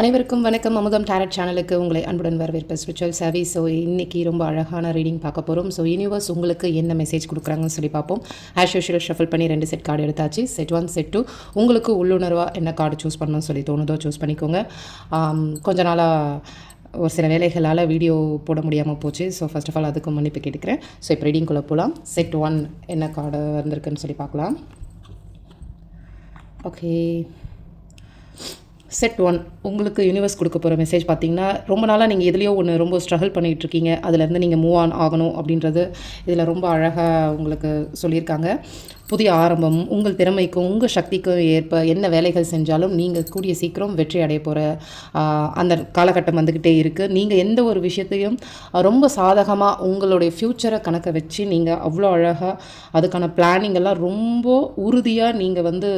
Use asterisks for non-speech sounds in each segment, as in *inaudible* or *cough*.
அனைவருக்கும் வணக்கம். அமுதம் டேரட் சேனலுக்கு உங்களை அன்புடன் வரவேற்பு. ஸ்பிரிச்சுவல் சேவி ஸோ இன்றைக்கி ரொம்ப அழகான ரீடிங் பார்க்க போகிறோம் ஸோ யூனிவர்ஸ் உங்களுக்கு என்ன மெசேஜ் கொடுக்குறாங்கன்னு சொல்லி பார்ப்போம். ஆஷ் யூஷுவல் ஷஃபில் பண்ணி ரெண்டு செட் கார்டு எடுத்தாச்சு. செட் ஒன் செட் டூ உங்களுக்கு உள்ளுணர்வாக என்ன கார்டு சூஸ் பண்ணணும்னு சொல்லி தோணுதோ சூஸ் பண்ணிக்கோங்க. கொஞ்ச நாளாக ஒரு சில வேலைகளால் வீடியோ போட முடியாமல் போச்சு. ஸோ ஃபர்ஸ்ட் ஆஃப் ஆல் அதுக்கு மன்னிப்பு கேட்டுக்கிறேன். ஸோ இப்போ ரீடிங்குள்ளே போகலாம் செட் ஒன் என்ன கார்டு வந்திருக்குன்னு சொல்லி பார்க்கலாம். ஓகே செட் ஒன் உங்களுக்கு யூனிவர்ஸ் கொடுக்க போகிற மெசேஜ் பார்த்தீங்கன்னா ரொம்ப நாளாக நீங்கள் எதுலேயோ ஒன்று ரொம்ப ஸ்ட்ரகிள் பண்ணிகிட்டு இருக்கீங்க. அதுலேருந்து நீங்கள் மூவ் ஆன் ஆகணும் அப்படின்றது இதில் ரொம்ப அழகாக உங்களுக்கு சொல்லியிருக்காங்க. புதிய ஆரம்பம் உங்கள் திறமைக்கும் உங்கள் சக்திக்கும் ஏற்ப என்ன வேலைகள் செஞ்சாலும் நீங்கள் கூடிய சீக்கிரம் வெற்றி அடைய போகிற அந்த காலகட்டம் வந்துக்கிட்டே இருக்குது நீங்கள் எந்த ஒரு விஷயத்தையும் ரொம்ப சாதகமாக உங்களுடைய ஃப்யூச்சரை கணக்கை வச்சு நீங்கள் அவ்வளோ அழகாக அதுக்கான பிளானிங் எல்லாம் ரொம்ப உறுதியாக நீங்கள் வந்து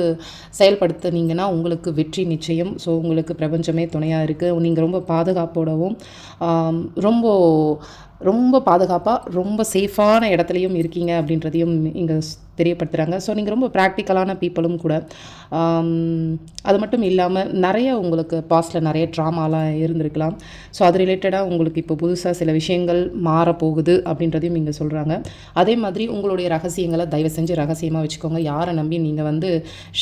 செயல்படுத்துனீங்கன்னா உங்களுக்கு வெற்றி நிச்சயம். ஸோ உங்களுக்கு பிரபஞ்சமே துணையாக இருக்குது நீங்கள் ரொம்ப பாதுகாப்போடவும் ரொம்ப ரொம்ப பாதுகாப்பாக ரொம்ப சேஃபான இடத்துலையும் இருக்கீங்க அப்படின்றதையும் இங்கே தெரியப்படுத்துகிறாங்க ஸோ நீங்கள் ரொம்ப ப்ராக்டிக்கலான பீப்புளும் கூட அது மட்டும் இல்லாமல் நிறைய உங்களுக்கு பாஸ்டில் நிறைய ட்ராமாலாம் இருந்திருக்கலாம். ஸோ அது ரிலேட்டடாக உங்களுக்கு இப்போ புதுசாக சில விஷயங்கள் மாறப்போகுது அப்படின்றதையும் இங்கே சொல்கிறாங்க அதே மாதிரி உங்களுடைய ரகசியங்களை தயவு செஞ்சு ரகசியமாக வச்சுக்கோங்க. யாரை நம்பி நீங்கள் வந்து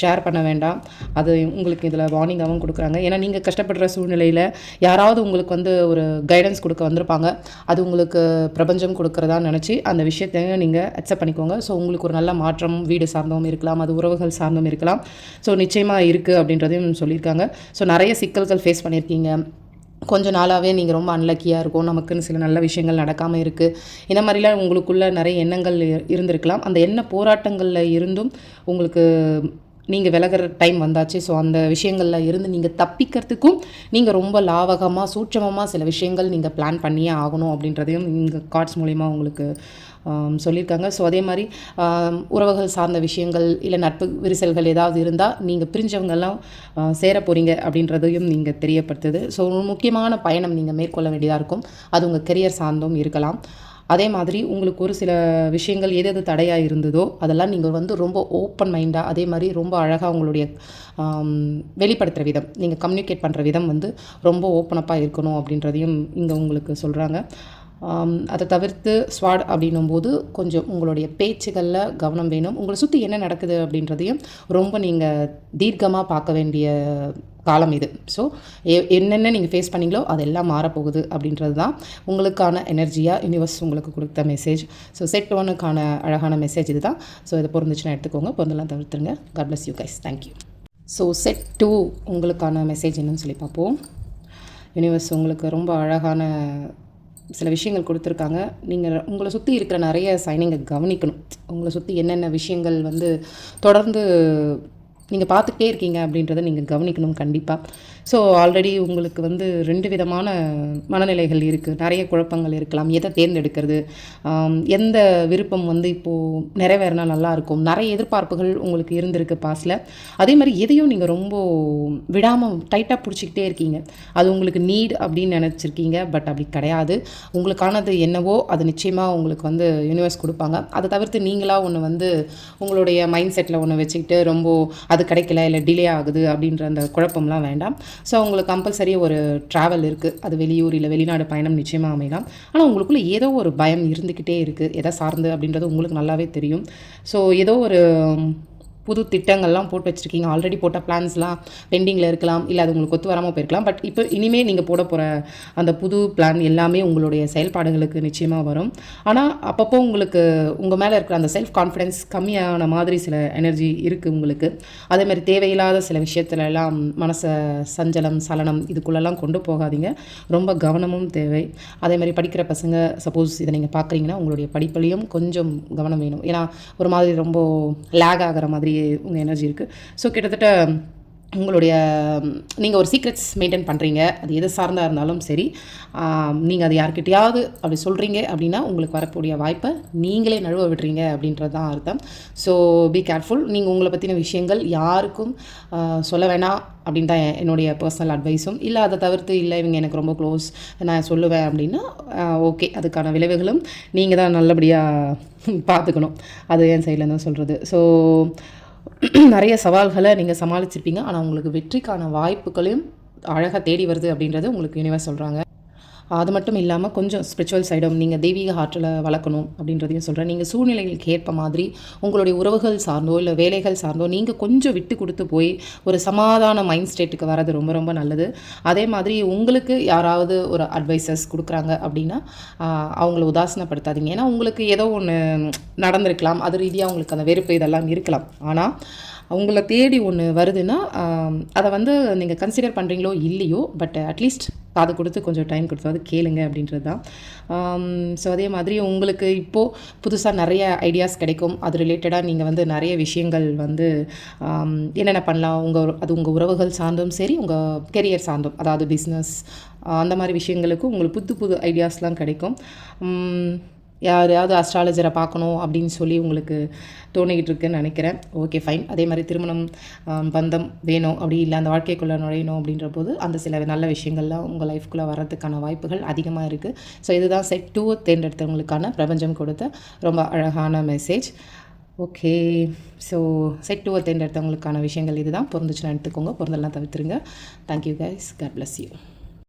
ஷேர் பண்ண வேண்டாம். அது உங்களுக்கு இதில் வார்னிங்காகவும் கொடுக்குறாங்க. ஏன்னா நீங்கள் கஷ்டப்படுற சூழ்நிலையில் யாராவது உங்களுக்கு வந்து ஒரு கைடன்ஸ் கொடுக்க வந்திருப்பாங்க. அது உங்களுக்கு உங்களுக்கு பிரபஞ்சம் கொடுக்குறதா நினச்சி அந்த விஷயத்தையும் நீங்கள் அக்செப்ட் பண்ணிக்கோங்க. ஸோ உங்களுக்கு ஒரு நல்ல மாற்றம் வீடு சார்ந்தவும் இருக்கலாம் அது உறவுகள் சார்ந்தும் இருக்கலாம். ஸோ நிச்சயமாக இருக்குது அப்படின்றதையும் சொல்லியிருக்காங்க. ஸோ நிறைய சிக்கல்கள் ஃபேஸ் பண்ணியிருக்கீங்க. கொஞ்ச நாளாகவே நீங்கள் ரொம்ப அன்லக்கியாக இருக்கும். நமக்குன்னு சில நல்ல விஷயங்கள் நடக்காமல் இருக்குது இந்த மாதிரிலாம் உங்களுக்குள்ள நிறைய எண்ணங்கள் இருந்திருக்கலாம். அந்த எண்ண போராட்டங்களில் இருந்தும் உங்களுக்கு நீங்கள் விலகிற டைம் வந்தாச்சு. ஸோ அந்த விஷயங்களில் இருந்து நீங்கள் தப்பிக்கிறதுக்கும் நீங்கள் ரொம்ப லாவகமாக சூட்சமமாக சில விஷயங்கள் நீங்கள் பிளான் பண்ணியே ஆகணும் அப்படின்றதையும் இங்கே கார்ட்ஸ் மூலிமா உங்களுக்கு சொல்லியிருக்காங்க. ஸோ அதே மாதிரி உறவுகள் சார்ந்த விஷயங்கள் இல்லை நட்பு விரிசல்கள் ஏதாவது இருந்தால் நீங்கள் பிரிஞ்சவங்கெல்லாம் சேர போகிறீங்க அப்படின்றதையும் நீங்கள் தெரியப்படுத்துது. ஸோ ஒரு முக்கியமான பயணம் நீங்கள் மேற்கொள்ள வேண்டியதாக இருக்கும். அது உங்கள் கெரியர் சார்ந்தும் இருக்கலாம். அதே மாதிரி உங்களுக்கு ஒரு சில விஷயங்கள் எது எது தடையாக இருந்ததோ அதெல்லாம் நீங்கள் வந்து ரொம்ப ஓப்பன் மைண்டாக அதே மாதிரி ரொம்ப அழகாக உங்களுடைய வெளிப்படுத்துகிற விதம் நீங்கள் கம்யூனிகேட் பண்ணுற விதம் வந்து ரொம்ப ஓப்பனப்பாக இருக்கணும் அப்படின்றதையும் இங்கே உங்களுக்கு சொல்கிறாங்க அதை தவிர்த்து ஸ்வாட் அப்படின்னும்போது கொஞ்சம் உங்களுடைய பேச்சுகளில் கவனம் வேணும். உங்களை சுற்றி என்ன நடக்குது அப்படின்றதையும் ரொம்ப நீங்கள் தீர்க்கமாக பார்க்க வேண்டிய காலம் இது. ஸோ என்னென்ன நீங்கள் ஃபேஸ் பண்ணீங்களோ அதெல்லாம் மாறப்போகுது அப்படின்றது தான் உங்களுக்கான எனர்ஜியாக யூனிவர்ஸ் உங்களுக்கு கொடுத்த மெசேஜ் ஸோ செட் ஒனுக்கான அழகான மெசேஜ் இது தான் ஸோ இதை பொருந்துச்சுன்னா எடுத்துக்கோங்க. பொருந்தெல்லாம் தவிர்த்துருங்க. God bless you guys thank you so set two உங்களுக்கான மெசேஜ் என்னன்னு சொல்லி பார்ப்போம். யூனிவர்ஸ் உங்களுக்கு ரொம்ப அழகான சில விஷயங்கள் கொடுத்துருக்காங்க. நீங்கள் உங்களை சுற்றி இருக்கிற நிறைய சைனிங்கை கவனிக்கணும். உங்களை சுற்றி என்னென்ன விஷயங்கள் வந்து தொடர்ந்து நீங்கள் பார்த்துக்கிட்டே இருக்கீங்க அப்படின்றத நீங்கள் கவனிக்கணும் கண்டிப்பாக ஸோ ஆல்ரெடி உங்களுக்கு வந்து ரெண்டு விதமான மனநிலைகள் இருக்குது நிறைய குழப்பங்கள் இருக்கலாம். எதை தேர்ந்தெடுக்கிறது? எந்த விருப்பம் வந்து இப்போது நிறைவேறினா நல்லாயிருக்கும் நிறைய எதிர்பார்ப்புகள் உங்களுக்கு இருந்திருக்கு பாஸில் அதே மாதிரி எதையும் நீங்கள் ரொம்ப விடாமல் டைட்டாக பிடிச்சிக்கிட்டே இருக்கீங்க. அது உங்களுக்கு நீட் அப்படின்னு நினச்சிருக்கீங்க. பட் அப்படி கிடையாது. உங்களுக்கானது என்னவோ அது நிச்சயமாக உங்களுக்கு வந்து யூனிவர்ஸ் கொடுப்பாங்க. அதை தவிர்த்து நீங்களாக ஒன்று வந்து உங்களுடைய மைண்ட் செட்டில் ஒன்று வச்சுக்கிட்டு ரொம்ப அது கிடைக்கல இல்லை டிலே ஆகுது அப்படின்ற அந்த குழப்பம்லாம் வேண்டாம். ஸோ உங்களுக்கு கம்பல்சரி ஒரு ட்ராவல் இருக்குது அது வெளியூர் இல்லை வெளிநாடு பயணம் நிச்சயமாக அமையலாம். ஆனால் உங்களுக்குள்ளே ஏதோ ஒரு பயம் இருந்துக்கிட்டே இருக்குது எதை சார்ந்து அப்படின்றது உங்களுக்கு நல்லாவே தெரியும். ஸோ ஏதோ ஒரு புது திட்டங்கள்லாம் போட்டு வச்சுருக்கீங்க. ஆல்ரெடி போட்ட பிளான்ஸ்லாம் பெண்டிங்கில் இருக்கலாம் இல்லை அது உங்களுக்கு ஒத்து வராமல் போயிருக்கலாம். பட் இப்போ இனிமேல் நீங்கள் போட போகிற அந்த புது பிளான் எல்லாமே உங்களுடைய செயல்பாடுகளுக்கு நிச்சயமாக வரும். ஆனால் அப்பப்போ உங்களுக்கு உங்கள் மேலே இருக்கிற அந்த செல்ஃப் கான்ஃபிடென்ஸ் கம்மியான மாதிரி சில எனர்ஜி இருக்குது உங்களுக்கு. அதே மாதிரி தேவையில்லாத சில விஷயத்துல எல்லாம் மனசை சஞ்சலம் சலனம் இதுக்குள்ளெல்லாம் கொண்டு போகாதீங்க. ரொம்ப கவனமும் தேவை. அதே மாதிரி படிக்கிற பசங்க சப்போஸ் இதை நீங்கள் பார்க்குறீங்கன்னா உங்களுடைய படிப்புலையும் கொஞ்சம் கவனம் வேணும். ஏன்னா ஒரு மாதிரி ரொம்ப லேக் ஆகிற மாதிரி உங்கள் எனர்ஜி இருக்குது ஸோ கிட்டத்தட்ட உங்களுடைய நீங்கள் ஒரு சீக்ரெட்ஸ் மெயின்டைன் பண்ணுறீங்க அது எது சார்ந்தா இருந்தாலும் சரி நீங்கள் அது யார்கிட்டையாவது அப்படி சொல்கிறீங்க அப்படின்னா உங்களுக்கு வரக்கூடிய வாய்ப்பை நீங்களே நழுவ விடுறீங்க அப்படின்றது தான் அர்த்தம். ஸோ பி கேர்ஃபுல் நீங்கள் உங்களை பற்றின விஷயங்கள் யாருக்கும் சொல்ல வேணாம் அப்படின்னு தான் என்னுடைய பர்சனல் அட்வைஸும் இல்லை அதை தவிர்த்து இல்லை இவங்க எனக்கு ரொம்ப க்ளோஸ் நான் சொல்லுவேன் அப்படின்னா ஓகே அதுக்கான விளைவுகளும் நீங்கள் தான் நல்லபடியாக *laughs* பார்த்துக்கணும். அது என் சைடில் தான் சொல்கிறது ஸோ *clears throat* நிறைய சவால்களை நீங்கள் சமாளிச்சிருப்பீங்க. ஆனால் உங்களுக்கு வெற்றிக்கான வாய்ப்புகளையும் அழகாக தேடி வருது அப்படின்றத உங்களுக்கு யூனிவர்ஸ் சொல்கிறாங்க அது மட்டும் இல்லாமல் கொஞ்சம் ஸ்பிரிச்சுவல் சைடும் நீங்கள் தெய்வீக ஆற்றலை வளர்க்கணும் அப்படின்றதையும் சொல்கிறேன் நீங்கள் சூழ்நிலைகளுக்கு ஏற்ப மாதிரி உங்களுடைய உறவுகள் சார்ந்தோ இல்லை வேலைகள் சார்ந்தோ நீங்கள் கொஞ்சம் விட்டு கொடுத்து போய் ஒரு சமாதான மைண்ட் ஸ்டேட்டுக்கு வரது ரொம்ப ரொம்ப நல்லது. அதே மாதிரி உங்களுக்கு யாராவது ஒரு அட்வைசஸ் கொடுக்குறாங்க அப்படின்னா அவங்கள உதாசனப்படுத்தாதீங்க. ஏன்னா உங்களுக்கு ஏதோ ஒன்று நடந்திருக்கலாம். அது ரீதியாக உங்களுக்கு அந்த வெறுப்பு இதெல்லாம் இருக்கலாம். ஆனால் உங்களை தேடி ஒன்று வருதுன்னா அதை வந்து நீங்கள் கன்சிடர் பண்ணுறீங்களோ இல்லையோ பட் அட்லீஸ்ட் காது கொடுத்து கொஞ்சம் டைம் கொடுத்தாவது கேளுங்க அப்படின்றது தான் ஸோ அதே மாதிரி உங்களுக்கு இப்போது புதுசாக நிறைய ஐடியாஸ் கிடைக்கும். அது ரிலேட்டடாக நீங்கள் வந்து நிறைய விஷயங்கள் வந்து என்னென்ன பண்ணலாம் உங்கள் அது உங்கள் உறவுகள் சார்ந்தும் சரி உங்கள் கெரியர் சார்ந்தும் அதாவது பிஸ்னஸ் அந்த மாதிரி விஷயங்களுக்கு உங்களுக்கு புது புது ஐடியாஸ்லாம் கிடைக்கும். யாரையாவது அஸ்ட்ராலஜரை பார்க்கணும் அப்படின்னு சொல்லி உங்களுக்கு தோணிக்கிட்டு இருக்குன்னு நினைக்கிறேன். ஓகே ஃபைன் அதே மாதிரி திருமணம் பந்தம் வேணும் அப்படி இல்லை அந்த வாழ்க்கைக்குள்ளே நுழையணும் அப்படின்ற போது அந்த சில நல்ல விஷயங்கள்லாம் உங்கள் லைஃப்குள்ளே வர்றதுக்கான வாய்ப்புகள் அதிகமாக இருக்குது ஸோ இதுதான் செட் டூ தேர்ந்தெடுத்தவங்களுக்கான பிரபஞ்சம் கொடுத்த ரொம்ப அழகான மெசேஜ் ஓகே ஸோ செட் டூவை தேர்ந்தெடுத்தவங்களுக்கான விஷயங்கள் இதுதான். பொருந்துச்சுன்னா எடுத்துக்கோங்க. பொருந்தெல்லாம் தவிர்த்துருங்க. Thank you guys god bless you